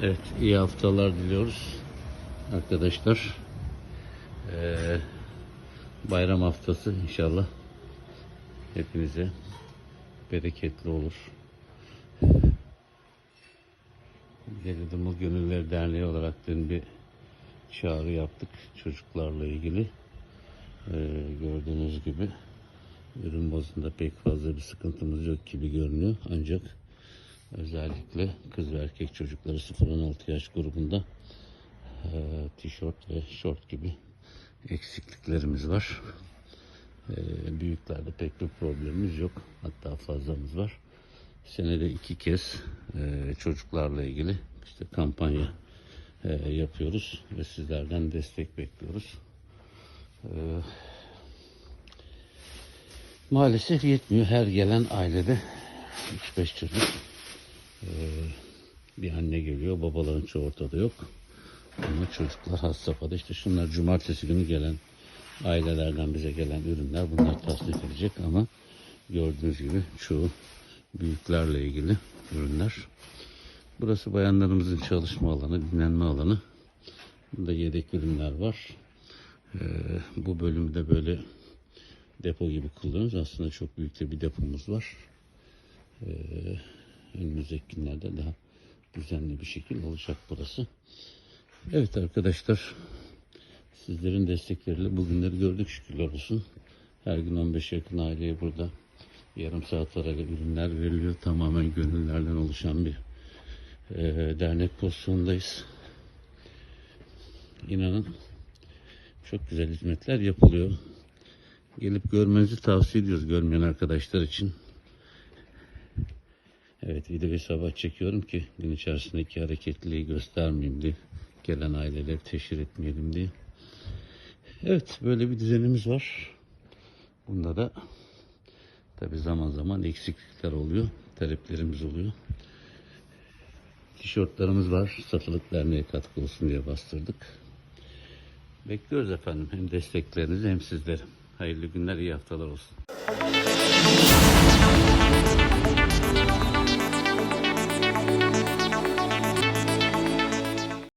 Evet, iyi haftalar diliyoruz arkadaşlar. Ee, bayram haftası inşallah hepinize bereketli olur. Gelidimul Gönüller Derneği olarak dün bir çağrı yaptık çocuklarla ilgili. Ee, gördüğünüz gibi ürün bazında pek fazla bir sıkıntımız yok gibi görünüyor. Ancak özellikle kız ve erkek çocukları 0-16 yaş grubunda e, tişört ve şort gibi eksikliklerimiz var. E, büyüklerde pek bir problemimiz yok. Hatta fazlamız var. Senede iki kez e, çocuklarla ilgili işte kampanya e, yapıyoruz ve sizlerden destek bekliyoruz. E, maalesef yetmiyor. Her gelen ailede 3-5 çocuk e, bir anne geliyor. Babaların çoğu ortada yok. Ama çocuklar has safhada. İşte şunlar cumartesi günü gelen ailelerden bize gelen ürünler. Bunlar tasdik edecek ama gördüğünüz gibi çoğu büyüklerle ilgili ürünler. Burası bayanlarımızın çalışma alanı, dinlenme alanı. Burada yedek ürünler var. Ee, bu bölümü de böyle depo gibi kullanıyoruz. Aslında çok büyük de bir depomuz var. Ee, önümüzdeki günlerde daha düzenli bir şekilde olacak burası. Evet arkadaşlar sizlerin destekleriyle bugünleri gördük şükürler olsun. Her gün 15 yakın aileye burada yarım saat arayla ürünler veriliyor. Tamamen gönüllerden oluşan bir e, dernek pozisyondayız. İnanın çok güzel hizmetler yapılıyor. Gelip görmenizi tavsiye ediyoruz görmeyen arkadaşlar için. Evet videoyu sabah çekiyorum ki gün içerisindeki hareketliliği göstermeyeyim diye. Gelen aileleri teşhir etmeyelim diye. Evet böyle bir düzenimiz var. Bunda da tabi zaman zaman eksiklikler oluyor. Taleplerimiz oluyor. Tişörtlerimiz var. Satılık derneğe katkı olsun diye bastırdık. Bekliyoruz efendim hem desteklerinizi hem sizleri. Hayırlı günler, iyi haftalar olsun.